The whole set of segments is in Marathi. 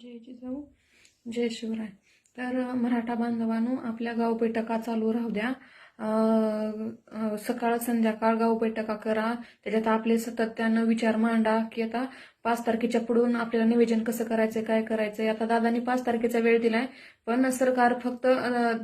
जय जिजाऊ जय शिवराय. तर मराठा बांधवांनो आपल्या गाव बैठका चालू राहू द्या. सकाळ संध्याकाळ गाव बैठका करा. त्याच्यात आपले सातत्यानं विचार मांडा की आता पाच तारखेच्या पुढून आपल्याला निवेदन कसं करायचंय काय करायचंय? आता दादानी पाच तारखेचा वेळ दिलाय पण सरकार फक्त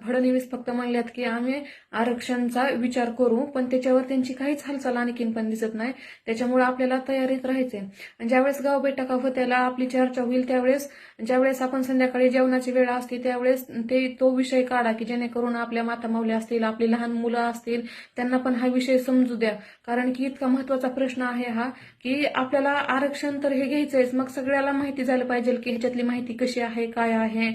फडणवीस फक्त म्हणल्यात की आम्ही आरक्षणचा विचार करू पण त्याच्यावर त्यांची काहीच हालचाल आणखीन पण दिसत नाही. त्याच्यामुळे आपल्याला तयारीत राहायचंय. आणि ज्यावेळेस गाव बैठका होत्याला आपली चर्चा होईल त्यावेळेस ज्यावेळेस आपण संध्याकाळी जेवणाची वेळ असते त्यावेळेस ते तो विषय काढा की जेणेकरून आपल्या मातामावल्या असतील आपली लहान मुलं असतील त्यांना पण हा विषय समजू द्या. कारण की इतका महत्त्वाचा प्रश्न आहे हा की आपल्याला आरक्षण तर हे घ्यायचंयच. मग सगळ्याला माहिती झालं पाहिजे की ह्याच्यातली माहिती कशी आहे काय आहे.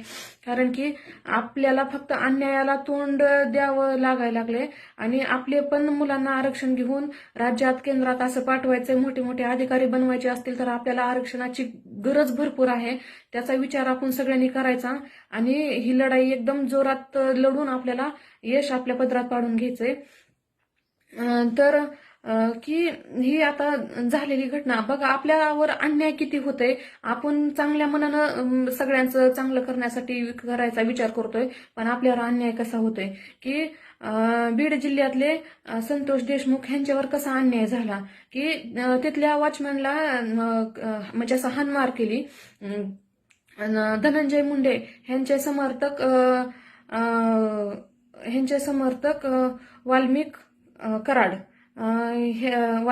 कारण की आपल्याला फक्त अन्यायाला तोंड द्यावं लागायला लागले आणि आपले पण मुलांना आरक्षण घेऊन राज्यात केंद्रात असं पाठवायचंय मोठे मोठे अधिकारी बनवायचे असतील तर आपल्याला आरक्षणाची गरज भरपूर आहे. त्याचा विचार आपण सगळ्यांनी करायचा. आणि ही लढाई एकदम जोरात लढून आपल्याला यश आपल्या पदरात पाडून घ्यायचंय. तर की ही आता झालेली घटना बघा आपल्यावर अन्याय किती होतोय. आपण चांगल्या मनानं सगळ्यांचं चांगलं करण्यासाठी करायचा विचार करतोय पण आपल्यावर अन्याय कसा होतोय? की बीड जिल्ह्यातले संतोष देशमुख यांच्यावर कसा अन्याय झाला? की तिथल्या वॉचमॅनला म्हणजे असं हानमार केली. धनंजय मुंडे ह्यांचे समर्थक यांचे ह्यांचे समर्थक वाल्मिक कराड. हे अं,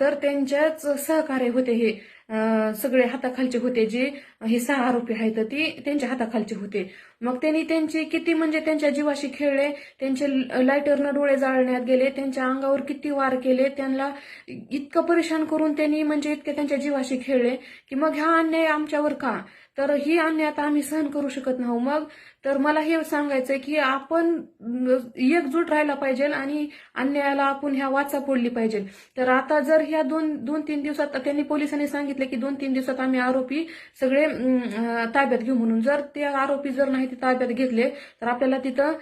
तर त्यांच्याच सहकार्य होते हे. सगळे हाताखालचे होते जे हे सहा आरोपी आहेत ती त्यांच्या हाताखालचे होते. मग त्यांनी त्यांची किती म्हणजे त्यांच्या जीवाशी खेळले त्यांचे लायटरनं डोळे जाळण्यात गेले त्यांच्या अंगावर किती वार केले त्यांना इतकं परेशान करून त्यांनी म्हणजे इतके त्यांच्या जीवाशी खेळले की मग हा अन्याय आमच्यावर का? तर ही अन्याय आता आम्ही सहन करू शकत नाही. मग तर मला हे सांगायचंय की आपण एकजूट राहायला पाहिजे आणि अन्यायाला आपण ह्या वाचा फोडली पाहिजे. तर आता जर ह्या दोन दोन तीन दिवसात त्यांनी पोलिसांनी सांगितलं की दोन तीन दिवसात आम्ही आरोपी सगळे ताब्यात घेऊ म्हणून. जर ते आरोपी जर नाही ते ताब्यात घेतले तर आपल्याला तिथं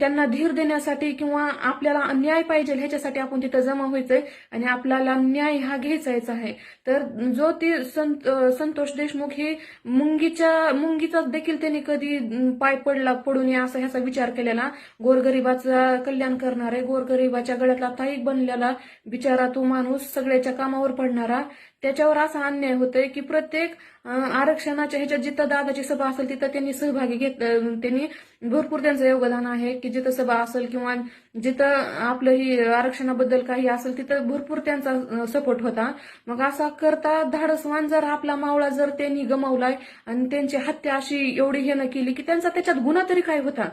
त्यांना धीर देण्यासाठी किंवा आपल्याला न्याय पाहिजे ह्याच्यासाठी आपण तिथं जमा व्हायचंय आणि आपल्याला न्याय हा घ्यायचा आहे. तर जो ते संत संतोष देशमुख हे मुंगीच्या मुंगीचा देखील त्यांनी कधी पाय पडला पडू नये असा ह्याचा विचार केलेला. गोरगरिबाचा कल्याण करणारे गोरगरिबाच्या गळ्यातला ताईक बनलेला बिचारा तो माणूस सगळ्याच्या कामावर पडणारा. त्याच्यावर असा अन्याय होतोय की प्रत्येक आरक्षणाच्या ह्याच्यात जिथं दादाची सभा असेल तिथं त्यांनी सहभागी घेत त्यांनी भरपूर त्यांचं योगदान आहे की जिथं सभा असेल किंवा जिथं आपलं ही आरक्षणाबद्दल काही असेल तिथं भरपूर त्यांचा सपोर्ट होता. मग असा करता धाडसवान जर आपला मावळा जर त्यांनी गमावलाय आणि त्यांची हत्या अशी एवढी हे न केली की त्यांचा त्याच्यात गुन्हा तरी काय होता?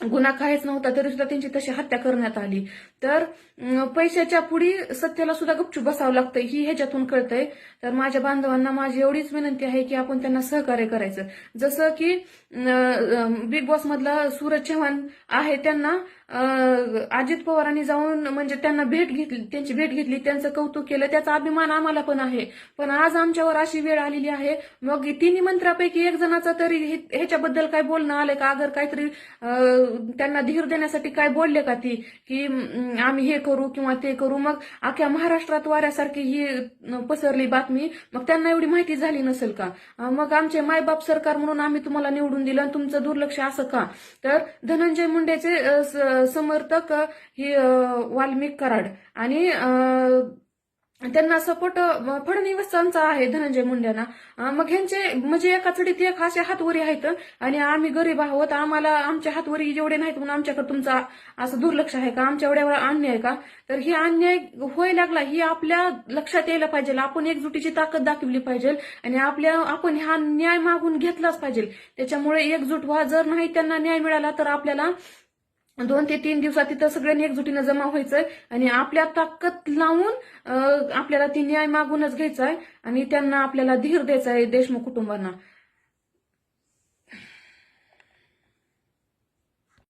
गुन्हा काहीच नव्हता तरी सुद्धा त्यांची तशी हत्या करण्यात आली. तर पैशाच्या पुढी सत्याला सुद्धा गपचूप बसावं लागतं ही ह्याच्यातून कळतंय. तर माझ्या बांधवांना माझी एवढीच विनंती आहे की आपण त्यांना सहकार्य करायचं. जसं की बिग बॉस मधला सूरज चव्हाण आहे त्यांना अजित पवारांनी जाऊन म्हणजे त्यांना भेट घेतली त्यांची भेट घेतली त्यांचं कौतुक केलं त्याचा अभिमान आम्हाला पण आहे. पण आज आमच्यावर अशी वेळ आलेली आहे मग तिन्ही मंत्र्यापैकी एक जणाचा तरी हे- ह्याच्याबद्दल काय बोलणं आलंय का? अगर काहीतरी त्यांना धीर देण्यासाठी काय बोलले का ती? की आम्ही हे करू किंवा ते करू. मग अख्ख्या महाराष्ट्रात वाऱ्यासारखी ही पसरली बातमी. मग त्यांना एवढी माहिती झाली नसेल का? मग आमचे मायबाप सरकार म्हणून आम्ही तुम्हाला निवडून दिलं तुमचं दुर्लक्ष असं का? तर धनंजय मुंडेचे समर्थक ही वाल्मिक कराड. आणि त्यांना सपोर्ट फडणवीसांचा आहे धनंजय मुंड्यांना मग ह्यांचे म्हणजे एका चढीत एक असे हातवरी आहेत. आणि आम्ही गरीब आहोत आम्हाला आमच्या हातवरी जेवढे नाहीत म्हणून आमच्याकडे तुमचा असं दुर्लक्ष आहे का? आमच्या एवढ्या वेळा अन्याय आहे का? तर ही अन्याय होय लागला ही आपल्या लक्षात यायला पाहिजे. आपण एकजुटीची ताकद दाखवली पाहिजे. आणि आपल्या आपण हा न्याय मागून घेतलाच पाहिजे. त्याच्यामुळे एकजूट व्हा जर नाही त्यांना न्याय मिळाला तर आपल्याला दोन ते तीन दिवसात तिथं सगळ्यांनी एकजुटीनं जमा व्हायचंय आणि आपल्या ताकद लावून आपल्याला ती न्याय मागूनच घ्यायचा आहे आणि त्यांना आपल्याला धीर द्यायचा आहे देशमुख कुटुंबांना.